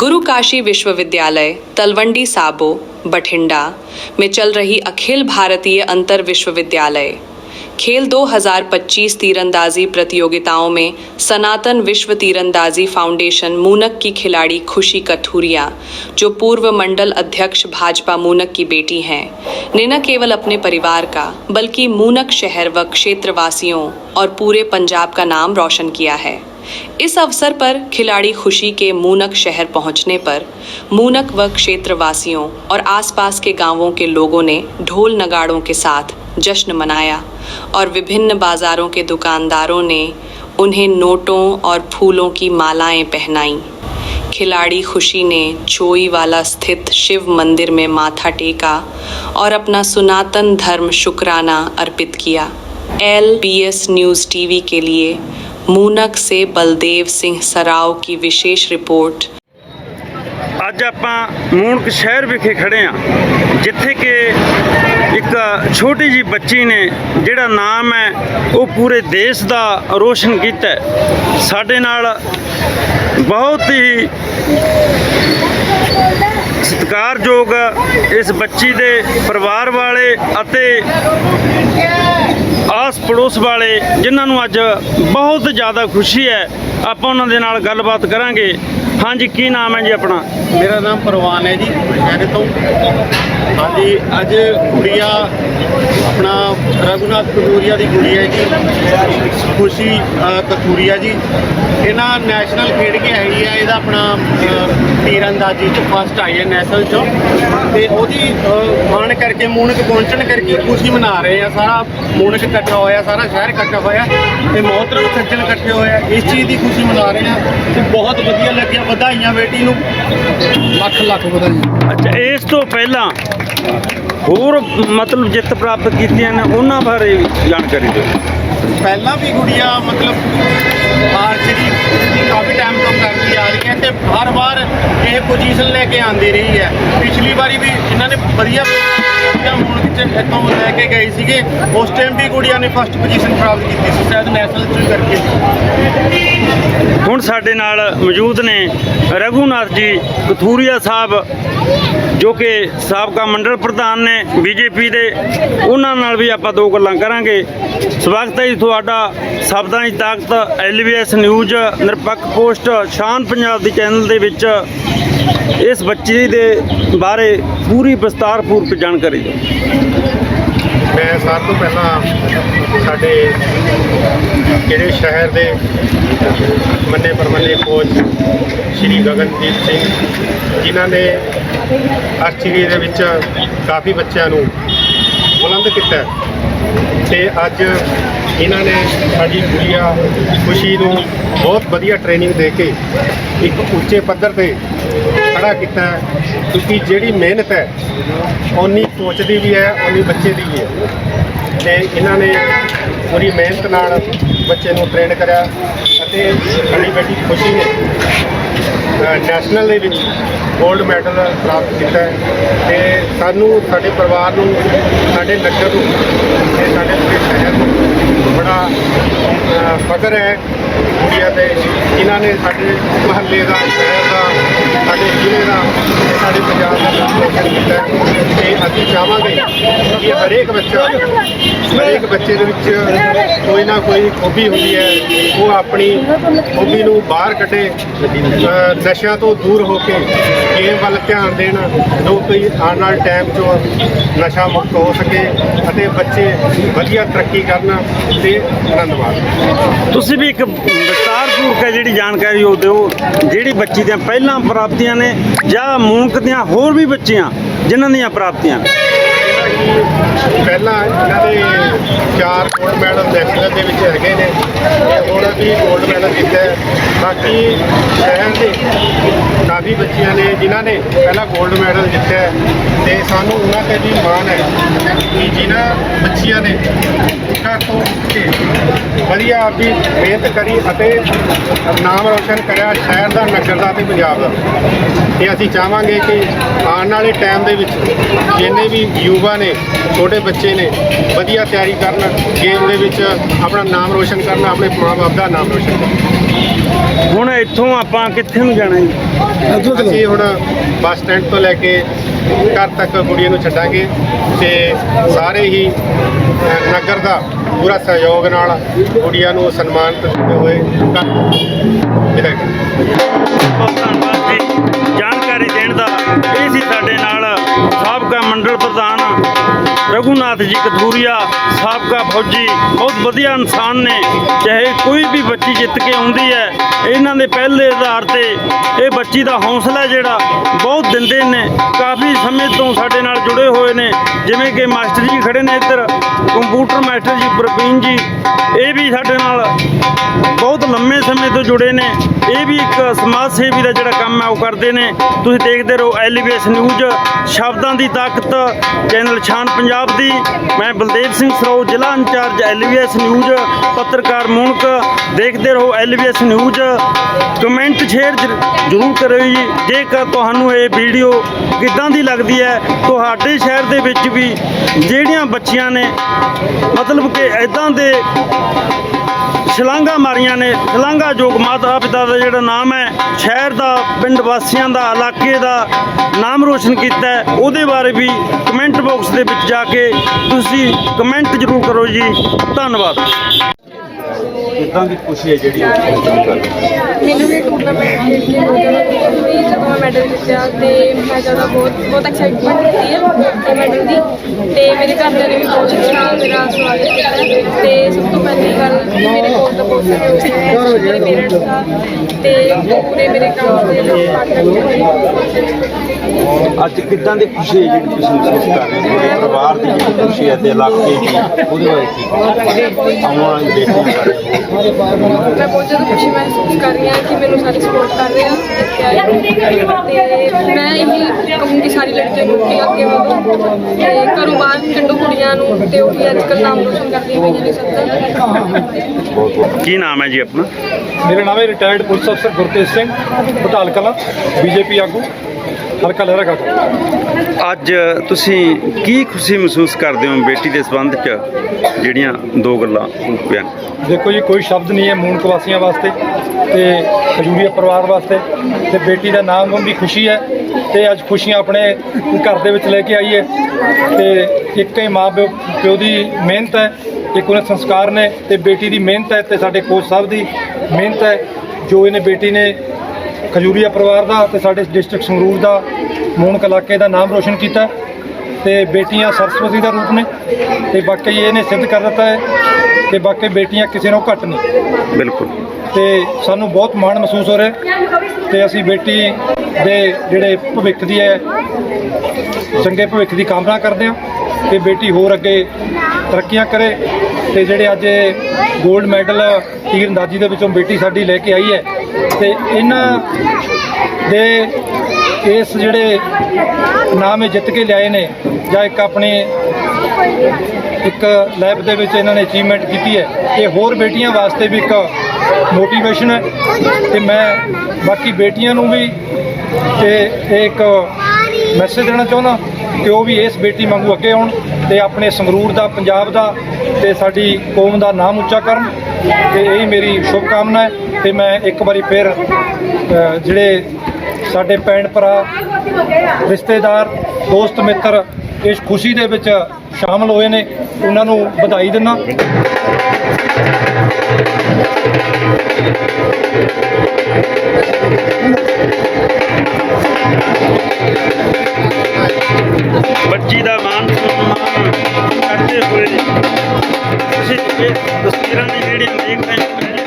गुरु काशी विश्वविद्यालय, तलवंडी साबो, बठिंडा में चल रही अखिल भारतीय अंतर विश्वविद्यालय। खेल 2025 तीरंदाजी प्रतियोगिताओं में सनातन विश्व तीरंदाजी फाउंडेशन मूनक की खिलाड़ी खुशी कथूरिया, जो पूर्व मंडल अध्यक्ष भाजपा मूनक की बेटी हैं। ने न केवल अपने परिवार का, बल्कि मूनक शहर व क्षेत्रवासियों और पूरे पंजाब का नाम रोशन किया है। इस अवसर पर खिलाड़ी खुशी के मूनक शहर पहुँचने पर मूनक व क्षेत्रवासियों और आसपास के गाँवों के लोगों ने ढोल नगाड़ों के साथ जश्न मनाया और विभिन्न बाजारों के दुकानदारों ने उन्हें नोटों और फूलों की मालाएँ पहनाईं। खिलाड़ी खुशी ने चोईवाला स्थित शिव मंदिर में माथा टेका और अपना सनातन धर्म शुक्राना अर्पित किया। L B S news TV के लिए मूनक से बलदेव सिंह सराव की विशेष रिपोर्ट ਅੱਜ ਆਪਾਂ ਮੂਣਕ ਸ਼ਹਿਰ ਵਿਖੇ ਖੜੇ ਆ ਜਿੱਥੇ ਕਿ ਇੱਕ ਛੋਟੀ ਜੀ ਬੱਚੀ ਨੇ ਜਿਹੜਾ ਨਾਮ ਹੈ ਉਹ ਪੂਰੇ ਦੇਸ਼ ਦਾ ਰੋਸ਼ਨ ਕੀਤਾ ਹੈ। ਸਾਡੇ ਨਾਲ ਬਹੁਤ ਹੀ ਸਤਿਕਾਰਯੋਗ ਇਸ ਬੱਚੀ ਦੇ ਪਰਿਵਾਰ ਵਾਲੇ ਅਤੇ ਆਸ ਪੜੋਸ ਵਾਲੇ ਜਿਨ੍ਹਾਂ ਨੂੰ ਅੱਜ ਬਹੁਤ ਜ਼ਿਆਦਾ ਖੁਸ਼ੀ ਹੈ, ਆਪਾਂ ਉਹਨਾਂ ਦੇ ਨਾਲ ਗੱਲਬਾਤ ਕਰਾਂਗੇ। ਹਾਂਜੀ ਕੀ ਨਾਮ ਹੈ ਜੀ ਆਪਣਾ? ਮੇਰਾ ਨਾਮ ਪਰਵਾਨ ਹੈ ਜੀ ਸ਼ਹਿਰ ਤੋਂ। ਹਾਂਜੀ ਅੱਜ ਕੁੜੀਆ ਆਪਣਾ ਰਘੁਨਾਥ ਕਟੂਰੀਆ ਦੀ ਕੁੜੀ ਹੈ ਜੀ ਖੁਸ਼ੀ ਅ, ਕਤੂਰੀਆ ਜੀ। ਇਹਨਾਂ ਨੈਸ਼ਨਲ ਖੇਡ ਕੇ ਆਈ ਹੈ ਇਹਦਾ ਆਪਣਾ ਅ, ਤੀਰਅੰਦਾਜ਼ੀ ਚ ਫਸਟ ਆਈ ਹੈ ਨੈਸ਼ਨਲ ਚੋਂ। ਤੇ ਉਹਦੀ ਅ, ਮਾਣ ਕਰਕੇ ਮੂਨਕ ਪਹੁੰਚਣ ਕਰਕੇ ਖੁਸ਼ੀ ਮਨਾ ਰਹੇ ਆ ਸਾਰਾ ਮੂਨਕ ਇਕੱਠਾ ਹੋਇਆ ਸਾਰਾ ਸ਼ਹਿਰ ਇਕੱਠਾ ਹੋਇਆ ਤੇ ਮੋਹਤਰਮ ਸੱਜਣ ਇਕੱਠੇ ਹੋਇਆ ਇਸ ਚੀਜ਼ ਦੀ ਖੁਸ਼ੀ ਮਨਾ ਰਹੇ ਆ ਤੇ ਬਹੁਤ ਵਧੀਆ ਲੱਗਿਆ ਵਧਾਈਆਂ ਬੇਟੀ ਨੂੰ। ਲੱਖ ਲੱਖ ਵਧਾਈਆਂ। ਅੱਛਾ ਇਸ ਤੋਂ ਪਹਿਲਾਂ ਹੋਰ ਮਤਲਬ ਜਿੱਤ ਪ੍ਰਾਪਤ ਕੀਤੀਆਂ ਨੇ ਉਹਨਾਂ ਬਾਰੇ ਜਾਣਕਾਰੀ ਦਿਓ। ਪਹਿਲਾਂ ਵੀ ਗੁੜੀਆ ਮਤਲਬ ਆਰਚਰੀ ਕਾਫੀ ਟਾਈਮ ਤੋਂ ਕਰਦੀ ਆ ਰਹੀ ਹੈ ਤੇ ਹਰ ਵਾਰ ਇਹ ਪੋਜੀਸ਼ਨ ਲੈ ਕੇ ਆਂਦੀ ਰਹੀ ਹੈ। ਪਿਛਲੀ ਵਾਰੀ ਵੀ ਇਹਨਾਂ ਨੇ ਵਧੀਆ ਵਧੀਆ ਮੁਲਕ ਚ ਇੱਥੋਂ ਲੈ ਕੇ ਗਏ ਸੀਗੇ, ਉਸ ਟਾਈਮ ਵੀ ਗੁੜੀਆ ਨੇ ਫਸਟ ਪੋਜੀਸ਼ਨ ਪ੍ਰਾਪਤ ਕੀਤੀ ਸੀ, ਸ਼ਾਇਦ ਨੈਸ਼ਨਲ ਚ ਕਰਕੇ। ਹੁਣ ਸਾਡੇ ਨਾਲ ਮੌਜੂਦ ਨੇ ਰਘੂਨਾਥ ਜੀ ਕਥੂਰੀਆ ਸਾਹਿਬ, ਜੋ ਕਿ ਸਾਬਕਾ ਮੰਡਲ ਪ੍ਰਧਾਨ ਨੇ ਬੀਜੇਪੀ ਦੇ। ਉਹਨਾਂ ਨਾਲ ਵੀ ਆਪਾਂ ਦੋ ਗੱਲਾਂ ਕਰਾਂਗੇ। ਸਵਾਗਤ ਹੈ ਜੀ ਤੁਹਾਡਾ। ਸ਼ਬਦਾਂ ਦੀ ਤਾਕਤ ਐਲਵੀਐਸ ਨਿਊਜ਼ ਨਿਰਪੱਖ ਪੋਸਟ, ਸ਼ਾਨ ਪੰਜਾਬ ਦੀ ਚੈਨਲ ਦੇ ਵਿੱਚ। ਇਸ ਬੱਚੇ ਦੇ ਬਾਰੇ ਪੂਰੀ ਵਿਸਤਾਰਪੂਰਵਕ ਜਾਣਕਾਰੀ ਦਿਓ ਮੈਂ ਸਭ ਤੋਂ ਪਹਿਲਾਂ ਸਾਡੇ ਜਿਹੜੇ ਸ਼ਹਿਰ ਦੇ ਮੰਨੇ ਪਰਮੰਨੇ ਕੋਚ ਸ਼੍ਰੀ ਗਗਨਦੀਪ ਸਿੰਘ ਜਿਨ੍ਹਾਂ ਨੇ ਆਰਚਰੀ ਦੇ ਵਿੱਚ ਕਾਫੀ ਬੱਚਿਆਂ ਨੂੰ ਬੁਲੰਦ ਕੀਤਾ ਹੈ। ਤੇ ਅੱਜ ਇਹਨਾਂ ਨੇ ਸਾਡੀ ਗੁੜੀਆ ਖੁਸ਼ੀ ਨੂੰ ਬਹੁਤ ਵਧੀਆ ਟ੍ਰੇਨਿੰਗ ਦੇ ਕੇ ਇੱਕ ਉੱਚੇ ਪੱਧਰ ਤੇ ਖੜਾ ਕੀਤਾ ਕਿਉਂਕਿ ਜਿਹੜੀ ਮਿਹਨਤ ਹੈ ਉਨੀ ਕੋਚ ਦੀ ਵੀ ਹੈ ਉਨੀ ਬੱਚੇ ਦੀ ਵੀ ਹੈ। ਤੇ ਇਹਨਾਂ ਨੇ ਪੂਰੀ ਮਿਹਨਤ ਨਾਲ ਬੱਚੇ ਨੂੰ ਟ੍ਰੇਨ ਕਰਿਆ ਅਤੇ ਸਾਡੀ ਬੇਟੀ ਖੁਸ਼ੀ ਨੇ ਨੈਸ਼ਨਲ ਦੇ ਵਿੱਚ 골ਡ ਮੈਡਲ ਪ੍ਰਾਪਤ ਕੀਤਾ ਹੈ। ਤੇ ਸਾਨੂੰ, ਸਾਡੇ ਪਰਿਵਾਰ ਨੂੰ, ਸਾਡੇ ਨਗਰ ਨੂੰ, ਤੇ ਸਾਡੇ ਪੂਰੇ ਸ਼ਹਿਰ ਨੂੰ ਬੜਾ ਫਖਰ ਹੈ ਗੁੜੀਆ ਤੇ ਜਿਨ੍ਹਾਂ ਨੇ ਸਾਡੇ ਮਹੱਲੇ ਦਾ, ਸ਼ਹਿਰ ਦਾ, ਸਾਡੇ ਜ਼ਿਲ੍ਹੇ ਦਾ ਸਾਡੇ ਪੰਜਾਬ ਦਾ ਨਾਮ ਰੋਸ਼ਨ ਕੀਤਾ ਹੈ। ਤੇ ਅਸੀਂ ਚਾਹਾਂਗੇ ਕਿ ਹਰੇਕ ਬੱਚਾ, ਹਰੇਕ ਬੱਚੇ ਦੇ ਵਿੱਚ ਕੋਈ ਨਾ ਕੋਈ ਖੂਬੀ ਹੁੰਦੀ ਹੈ। ਉਹ ਆਪਣੀ ਖੂਬੀ ਨੂੰ ਬਾਹਰ ਕੱਢੇ ਨਸ਼ਿਆਂ ਤੋਂ ਦੂਰ ਹੋ ਕੇ ਗੇਮ ਵੱਲ ਧਿਆਨ ਦੇਣ, ਜੋ ਕੋਈ ਆਉਣ ਵਾਲੇ ਟਾਈਮ 'ਚ ਨਸ਼ਾ ਮੁਕਤ ਹੋ ਸਕੇ ਅਤੇ ਬੱਚੇ ਵਧੀਆ ਤਰੱਕੀ ਕਰਨ ਤੇ ਆਨੰਦ ਤੁਸੀਂ ਵੀ ਇੱਕ ਵਿਸਤਾਰਪੂਰਵਕ ਹੈ ਜਿਹੜੀ ਜਾਣਕਾਰੀ ਉਹ ਦਿਓ, ਜਿਹੜੀ ਬੱਚੀ ਦੀਆਂ ਪਹਿਲਾਂ ਪ੍ਰਾਪਤੀਆਂ ਨੇ ਜਾਂ ਮੂਨਕ ਦੀਆਂ ਹੋਰ ਵੀ ਬੱਚੀਆਂ ਜਿਨ੍ਹਾਂ ਦੀਆਂ ਪ੍ਰਾਪਤੀਆਂ ਨੇ। ਪਹਿਲਾਂ ਇਹਨਾਂ ਦੇ ਚਾਰ ਗੋਲਡ ਮੈਡਲ ਨੈਸ਼ਨਲ ਦੇ ਵਿੱਚ ਹੈਗੇ ਨੇ ਤੇ ਹੁਣ ਵੀ ਗੋਲਡ ਮੈਡਲ ਜਿੱਤਿਆ ਬਾਕੀ ਸ਼ਹਿਰ ਦੇ ਕਾਫੀ ਬੱਚੀਆਂ ਨੇ ਜਿਨ੍ਹਾਂ ਨੇ ਪਹਿਲਾਂ ਗੋਲਡ ਮੈਡਲ ਜਿੱਤਿਆ ਤੇ ਸਾਨੂੰ ਉਹਨਾਂ ਤੇ ਵੀ ਮਾਣ ਹੈ ਕਿ ਜਿਨ੍ਹਾਂ ਬੱਚੀਆਂ ਨੇ ਘਰ ਤੋਂ ਕੇ ਵਧੀਆ ਆਪਦੀ ਮਿਹਨਤ ਕਰੀ ਅਤੇ ਨਾਮ ਰੋਸ਼ਨ ਕਰਿਆ ਸ਼ਹਿਰ ਦਾ ਨਗਰ ਦਾ ਤੇ ਪੰਜਾਬ ਦਾ। ਤੇ ਅਸੀਂ ਚਾਹਾਂਗੇ ਕਿ ਆਉਣ ਵਾਲੇ ਟਾਈਮ ਦੇ ਵਿੱਚ ਜਿੰਨੇ ਵੀ ਯੁਵਾ ਨੇ ਛੋਟੇ ਬੱਚੇ ਨੇ ਵਧੀਆ ਤਿਆਰੀ ਕਰਨ ਗੇਮ ਦੇ ਵਿੱਚ ਆਪਣਾ ਨਾਮ ਰੋਸ਼ਨ ਕਰਨਾ ਆਪਣੇ ਮਾਂ-ਬਾਪ ਦਾ ਨਾਮ ਰੋਸ਼ਨ ਕਰਨਾ। ਹੁਣ ਇੱਥੋਂ ਆਪਾਂ ਕਿੱਥੇ ਨੂੰ ਜਾਣਾ ਜੀ? ਅਸੀਂ ਹੁਣ ਬੱਸ ਸਟੈਂਡ ਤੋਂ ਲੈ ਕੇ ਘਰ ਤੱਕ ਕੁੜੀਆਂ ਨੂੰ ਛੱਡਾਂਗੇ ਤੇ ਸਾਰੇ ਹੀ ਨਗਰ ਦਾ ਪੂਰਾ ਸਹਿਯੋਗ ਨਾਲ ਕੁੜੀਆਂ ਨੂੰ ਸਨਮਾਨਿਤ ਕਰਦੇ ਹੋਏ ਘਰ ਧੰਨਵਾਦ ਜਾਣਕਾਰੀ ਦੇਣ ਦਾ ਇਹ ਸੀ ਸਾਡੇ ਨਾਲ ਸਾਬਕਾ ਮੰਡਲ ਪ੍ਰਧਾਨ ਰਘੂਨਾਥ ਜੀ ਕਥੂਰੀਆ ਸਾਬਕਾ ਫੌਜੀ। ਬਹੁਤ ਵਧੀਆ ਇਨਸਾਨ ਨੇ। ਚਾਹੇ ਕੋਈ ਵੀ ਬੱਚੀ ਜਿੱਤ ਕੇ ਆਉਂਦੀ ਹੈ, ਇਹਨਾਂ ਦੇ ਪਹਿਲੇ ਆਧਾਰ ਤੇ ਇਹ ਬੱਚੀ ਦਾ ਹੌਸਲਾ ਜਿਹੜਾ ਬਹੁਤ ਦਿੰਦੇ ਨੇ। ਕਾਫੀ ਸਮੇਂ ਤੋਂ ਸਾਡੇ ਨਾਲ ਜੁੜੇ ਹੋਏ ਨੇ। ਜਿਵੇਂ ਕਿ ਮਾਸਟਰ ਜੀ ਖੜੇ ਨੇ ਇੱਧਰ, ਕੰਪਿਊਟਰ ਮਾਸਟਰ ਜੀ ਪ੍ਰਵੀਨ ਜੀ, ਇਹ ਵੀ ਸਾਡੇ ਨਾਲ ਬਹੁਤ ਲੰਮੇ ਸਮੇਂ ਤੋਂ ਜੁੜੇ ਨੇ। ਇਹ ਵੀ ਇੱਕ ਸਮਾਜ ਸੇਵੀ ਦਾ ਜਿਹੜਾ ਕੰਮ ਹੈ, ਉਹ ਕਰਦੇ ਨੇ। ਤੁਸੀਂ ਦੇਖਦੇ ਰਹੋ ਐਲੀਵੇਸ ਨਿਊਜ਼, ਸ਼ਬਦਾਂ ਦੀ ਤਾਕਤ, ਚੈਨਲ ਛਾਨ ਪੰਜਾਬ ਦੀ। ਮੈਂ ਬਲਦੇਵ ਸਿੰਘ ਸਰੋ ਜ਼ਿਲ੍ਹਾ ਇੰਚਾਰਜ ਐਲੀਵੇਸ ਨਿਊਜ਼, ਪੱਤਰਕਾਰ ਮੂਨਕ। ਦੇਖਦੇ ਰਹੋ ਐਲੀਵੇਸ ਨਿਊਜ਼। ਕਮੈਂਟ ਸ਼ੇਅਰ ਜ਼ਰ- ਜ਼ਰੂਰ ਕਰਿਓ ਜੀ। ਜੇਕਰ ਤੁਹਾਨੂੰ ਇਹ ਵੀਡੀਓ ਕਿੱਦਾਂ ਦੀ ਲੱਗਦੀ ਹੈ, ਤੁਹਾਡੇ ਸ਼ਹਿਰ ਦੇ ਵਿੱਚ ਵੀ ਜਿਹੜੀਆਂ ਬੱਚੀਆਂ ਨੇ, ਮਤਲਬ ਕਿ ਇਦਾਂ ਦੇ ਛਲਾਂਗਾ ਮਾਰੀਆਂ ਨੇ ਛਲਾਂਗਾ ਜੋਗ ਮਾਤਾ ਪਿਤਾ ਦਾ ਜਿਹੜਾ ਨਾਮ ਹੈ, ਸ਼ਹਿਰ ਦਾ, ਪਿੰਡ ਵਾਸੀਆਂ ਦਾ, ਇਲਾਕੇ ਦਾ ਨਾਮ ਰੋਸ਼ਨ ਕੀਤਾ ਉਹਦੇ ਬਾਰੇ ਵੀ ਕਮੈਂਟ ਬਾਕਸ ਦੇ ਵਿੱਚ ਜਾ ਕੇ ਤੁਸੀਂ ਕਮੈਂਟ ਜ਼ਰੂਰ ਕਰੋ ਜੀ। ਧੰਨਵਾਦ। ਇਦਾਂ ਦੀ ਖੁਸ਼ੀ ਹੈ ਜਿਹੜੀ ਉਹ ਹਾਸਲ ਕਰ ਮੈਨੂੰ ਵੀ ਟੂਰਨਾਮੈਂਟ ਖੇਡ ਕੇ ਬਹੁਤ ਜ਼ਿਆਦਾ ਖੁਸ਼ੀ ਹੋਈ ਜਦੋਂ ਮੈਂ ਮੈਡਲ ਜਿੱਤਿਆ ਤੇ ਮੈਂ ਜ਼ਿਆਦਾ ਬਹੁਤ ਬਹੁਤ ਐਕਸਾਈਟਮੈਂਟ ਹੁੰਦੀ ਹੈ ਇਹ ਮੈਡਲ ਦੀ। ਤੇ ਮੇਰੇ ਘਰਦਿਆਂ ਨੇ ਵੀ ਬਹੁਤ ਅੱਛਾ ਮੇਰਾ ਸਵਾਗਤ ਕੀਤਾ। ਤੇ ਸਭ ਤੋਂ ਪਹਿਲੀ ਗੱਲ ਮੇਰੇ ਕੋਲ ਤਾਂ ਬਹੁਤ ਸਹਿਯੋਗ ਹੈ ਮੇਰੇ ਪੇਰੈਂਟਸ ਦਾ। ਤੇ ਪੂਰੇ ਮੇਰੇ ਕੰਮ ਦੇ ਜੋ ਅੱਜ ਕਿੱਦਾਂ ਦੀ ਖੁਸ਼ੀ ਹੈ ਜਿਹੜੀ ਤੁਸੀਂ ਮਹਿਸੂਸ ਕਰ ਰਹੇ ਹੋ? ਤੁਹਾਡੇ ਪਰਿਵਾਰ ਦੀ ਜਿਹੜੀ ਖੁਸ਼ੀ ਹੈ ਤੇ ਇਲਾਕੇ ਦੀ ਉਹਦੇ ਬਾਰੇ ਕੀ? ਆਉਣ ਵਾਲੀ ਬੇਟੀ ਬਾਰੇ ਮੈਂ ਬਹੁਤ ਜ਼ਿਆਦਾ ਖੁਸ਼ੀ ਮਹਿਸੂਸ ਕਰ ਰਹੀ ਹਾਂ ਕਿ ਮੈਨੂੰ ਸਾਰੇ ਸਪੋਰਟ ਕਰ ਰਹੇ ਆ ਤੇ ਮੈਂ ਇਹੀ ਕਹੂੰਗੀ ਸਾਰੀ ਲੜਕੀਆਂ ਨੂੰ ਕਿ ਅੱਗੇ ਵਧੋ ਤੇ ਘਰੋਂ ਬਾਹਰ ਕੱਢੋ ਕੁੜੀਆਂ ਨੂੰ ਤੇ ਉਹ ਵੀ ਅੱਜ ਕੱਲ੍ਹ ਨਾਮ ਰੋਸ਼ਨ ਕਰਦੀਆਂ ਪਈਆਂ ਨੇ ਦਾ ਕੀ ਨਾਮ ਹੈ ਜੀ ਆਪਣਾ? ਮੇਰਾ ਨਾਮ ਹੈ ਰਿਟਾਇਰਡ ਪੁਲਿਸ ਅਫਸਰ ਗੁਰਤੇਜ ਸਿੰਘ ਬਟਾਲ ਕਲਾਂ ਬੀਜੇਪੀ ਆਗੂ ਹਲਕਾ ਲਹਿਰਾ ਗਾਟਾ ਅੱਜ ਤੁਸੀਂ ਕੀ ਖੁਸ਼ੀ ਮਹਿਸੂਸ ਕਰਦੇ ਹੋ ਬੇਟੀ ਦੇ ਸੰਬੰਧ 'ਚ ਜਿਹੜੀਆਂ ਦੋ ਗੱਲਾਂ ਬਿਆਨ ਦੇਖੋ ਜੀ ਕੋਈ ਸ਼ਬਦ ਨਹੀਂ ਹੈ ਮੂਨਕ ਵਾਸੀਆਂ ਵਾਸਤੇ ਤੇ ਖਜੂਰੀਆ ਪਰਿਵਾਰ ਵਾਸਤੇ ਤੇ ਬੇਟੀ ਦਾ ਨਾਮ ਹੋਣ ਦੀ ਖੁਸ਼ੀ ਹੈ ਤੇ ਅੱਜ ਖੁਸ਼ੀਆਂ ਆਪਣੇ ਘਰ ਦੇ ਵਿੱਚ ਲੈ ਕੇ ਆਈ ਹੈ ਤੇ ਇੱਕ ਹੀ ਮਾਂ ਪਿਓ ਪਿਓ ਦੀ ਮਿਹਨਤ ਹੈ ਇੱਕ ਉਹਨਾਂ ਸੰਸਕਾਰ ਨੇ ਤੇ ਬੇਟੀ ਦੀ ਮਿਹਨਤ ਹੈ ਤੇ ਸਾਡੇ ਕੋਚ ਸਾਹਿਬ ਦੀ ਮਿਹਨਤ ਹੈ ਜੋ ਇਹਨੇ ਬੇਟੀ ਨੇ ਖਜੂਰੀਆ ਪਰਿਵਾਰ ਦਾ ਤੇ ਸਾਡੇ ਡਿਸਟ੍ਰਿਕਟ ਸੰਗਰੂਰ ਦਾ ਮੂਨਕ ਇਲਾਕੇ ਦਾ ਨਾਮ ਰੋਸ਼ਨ ਕੀਤਾ ਤੇ ਬੇਟੀਆਂ ਸਰਸਵਤੀ ਦਾ ਰੂਪ ਨੇ ਤੇ ਬਾਕੀ ਇਹਨੇ ਸਿੱਧ ਕਰ ਦਿੱਤਾ ਹੈ ਤੇ ਬਾਕੀ ਬੇਟੀਆਂ ਕਿਸੇ ਨਾਲੋਂ ਘੱਟ ਨਹੀਂ। ਬਿਲਕੁਲ। ਤੇ ਸਾਨੂੰ ਬਹੁਤ ਮਾਣ ਮਹਿਸੂਸ ਹੋ ਰਿਹਾ ਤੇ ਅਸੀਂ ਬੇਟੀ ਦੇ ਜਿਹੜੇ ਭਵਿੱਖ ਦੀ ਹੈ ਚੰਗੇ ਭਵਿੱਖ ਦੀ ਕਾਮਨਾ ਕਰਦੇ ਹਾਂ ਤੇ ਬੇਟੀ ਹੋਰ ਅੱਗੇ ਤਰੱਕੀਆਂ ਕਰੇ ਤੇ ਜਿਹੜੇ ਅੱਜ 골ਡ ਮੈਡਲ ਤੀਰ ਅੰਦਾਜ਼ੀ ਦੇ ਵਿੱਚੋਂ ਬੇਟੀ ਸਾਡੀ ਲੈ ਕੇ ਆਈ ਹੈ ਤੇ ਇਹਨਾਂ ਦੇ ਇਸ ਜਿਹੜੇ ਨਾਮ ਇਹ ਜਿੱਤ ਕੇ ਲਿਆਏ ਨੇ, ਜਾਂ ਇੱਕ ਆਪਣੇ ਇੱਕ ਲੈਬ ਦੇ ਵਿੱਚ ਇਹਨਾਂ ਨੇ ਅਚੀਵਮੈਂਟ ਕੀਤੀ ਹੈ, ਇਹ ਹੋਰ ਬੇਟੀਆਂ ਵਾਸਤੇ ਵੀ ਇੱਕ ਮੋਟੀਵੇਸ਼ਨ ਹੈ। ਤੇ ਮੈਂ ਬਾਕੀ ਬੇਟੀਆਂ ਨੂੰ ਵੀ ਤੇ ਇਹ ਇੱਕ ਮੈਸੇਜ ਦੇਣਾ ਚਾਹੁੰਦਾ ਕਿ ਉਹ ਵੀ ਇਸ ਬੇਟੀ ਵਾਂਗੂ ਅੱਗੇ ਆਉਣ ਤੇ ਆਪਣੇ ਸੰਗਰੂਰ ਦਾ, ਪੰਜਾਬ ਦਾ ਤੇ ਸਾਡੀ ਕੌਮ ਦਾ ਨਾਮ ਉੱਚਾ ਕਰਨ ਤੇ ਇਹ ਮੇਰੀ ਸ਼ੁਭ ਕਾਮਨਾ ਹੈ ਤੇ ਮੈਂ ਇੱਕ ਵਾਰੀ ਫਿਰ ਜਿਹੜੇ ਸਾਡੇ ਭੈਣ ਭਰਾ, ਰਿਸ਼ਤੇਦਾਰ, ਦੋਸਤ ਮਿੱਤਰ ਇਸ ਖੁਸ਼ੀ ਦੇ ਵਿੱਚ ਸ਼ਾਮਲ ਹੋਏ ਨੇ, ਉਹਨਾਂ ਨੂੰ ਵਧਾਈ ਦਿੰਦਾ। ਬੱਚੀ ਦਾ ਮਾਨ ਸਨਮਾਨ ਕਰਦੇ ਹੋਏ ਤੁਸੀਂ ਇਹ ਤਸਵੀਰਾਂ ਦੀ ਜਿਹੜੀਆਂ ਦੇਖਦੇ ਹੋ